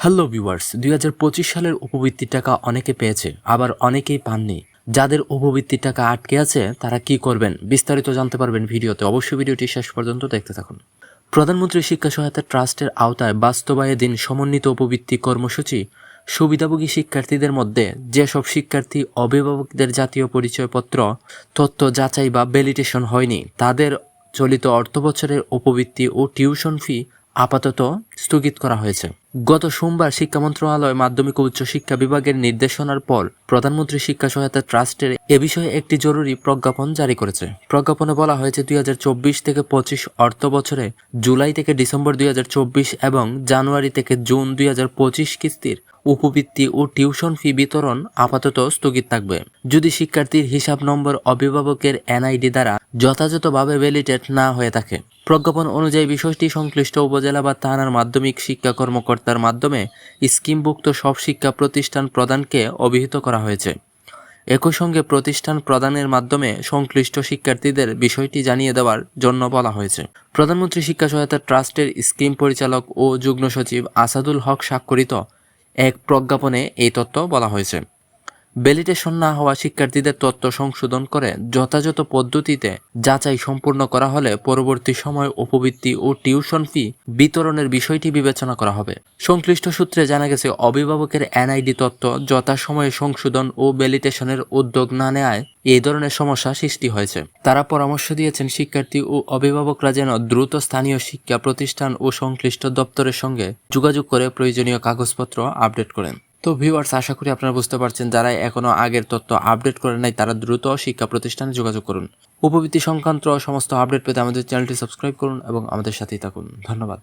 Hello viewers দুই হাজার পঁচিশ সালের উপবৃত্তির টাকা অনেকে পেয়েছে, আবার অনেকেই পাননি। যাদের উপবৃত্তির টাকা আটকে আছে, তারা কি করবেন? বিস্তারিত জানতে পারবেন ভিডিওতে। অবশ্যই ভিডিওটি শেষ পর্যন্ত দেখতে থাকুন। প্রধানমন্ত্রী শিক্ষা সহায়তা ট্রাস্টের আওতায় বাস্তবায়নাধীন সমন্বিত উপবৃত্তি কর্মসূচি। সুবিধাভোগী শিক্ষার্থীদের মধ্যে যেসব শিক্ষার্থী অভিভাবকদের জাতীয় পরিচয়পত্র, তথ্য যাচাই বা ভ্যালিডেশন হয়নি, তাদের চলিত অর্থবছরের উপবৃত্তি ও টিউশন ফি আপাতত স্থগিত করা হয়েছে। গত সোমবার শিক্ষা মন্ত্রণালয় মাধ্যমিক ও উচ্চশিক্ষা বিভাগের নির্দেশনার পর প্রধানমন্ত্রী শিক্ষা সহায়তা ট্রাস্টের এ বিষয়ে একটি জরুরি প্রজ্ঞাপন জারি করেছে। প্রজ্ঞাপনে বলা হয়েছে দুই হাজার চব্বিশ থেকে পঁচিশ অর্থ বছরে জুলাই থেকে ডিসেম্বর দুই হাজার চব্বিশ এবং জানুয়ারি থেকে জুন দুই হাজার পঁচিশ কিস্তির উপবৃত্তি ও টিউশন ফি বিতরণ আপাতত স্থগিত থাকবে। যদি শিক্ষার্থীর হিসাব নম্বর অভিভাবকের এনআইডি দ্বারা যথাযথভাবে ভ্যালিডেট না হয়ে থাকে। প্রজ্ঞাপন অনুযায়ী বিষয়টি সংশ্লিষ্ট উপজেলা বা থানার মাধ্যমিক শিক্ষা কর্মকর্তার মাধ্যমে স্কিমভুক্ত সব শিক্ষা প্রতিষ্ঠান প্রদানকে অভিহিত করা হয়েছে। একই সঙ্গে প্রতিষ্ঠান প্রদানের মাধ্যমে সংশ্লিষ্ট শিক্ষার্থীদের বিষয়টি জানিয়ে দেওয়ার জন্য বলা হয়েছে। প্রধানমন্ত্রী শিক্ষা সহায়তা ট্রাস্টের স্কিম পরিচালক ও যুগ্ম সচিব আসাদুল হক স্বাক্ষরিত এক প্রজ্ঞাপনে এই তথ্য বলা হয়েছে। ভ্যালিডেশন না হওয়া শিক্ষার্থীদের তথ্য সংশোধন করে যথাযথ পদ্ধতিতে যাচাই সম্পূর্ণ করা হলে পরবর্তী সময় উপবৃত্তি ও টিউশন ফি বিতরণের বিষয়টি বিবেচনা করা হবে। সংশ্লিষ্ট সূত্রে জানা গেছে, অভিভাবকের এনআইডি তথ্য যথাসময়ে সংশোধন ও ভ্যালিডেশনের উদ্যোগ না নেয় এই ধরনের সমস্যা সৃষ্টি হয়েছে। তারা পরামর্শ দিয়েছেন, শিক্ষার্থী ও অভিভাবকরা যেন দ্রুত স্থানীয় শিক্ষা প্রতিষ্ঠান ও সংশ্লিষ্ট দপ্তরের সঙ্গে যোগাযোগ করে প্রয়োজনীয় কাগজপত্র আপডেট করেন। তো ভিউয়ার্স আশা করি আপনারা বুঝতে পারছেন, যারা এখনও আগের তথ্য আপডেট করে নাই, তারা দ্রুত শিক্ষা প্রতিষ্ঠানে যোগাযোগ করুন। উপবৃত্তি সংক্রান্ত সমস্ত আপডেট পেতে আমাদের চ্যানেলটি সাবস্ক্রাইব করুন এবং আমাদের সাথেই থাকুন। ধন্যবাদ।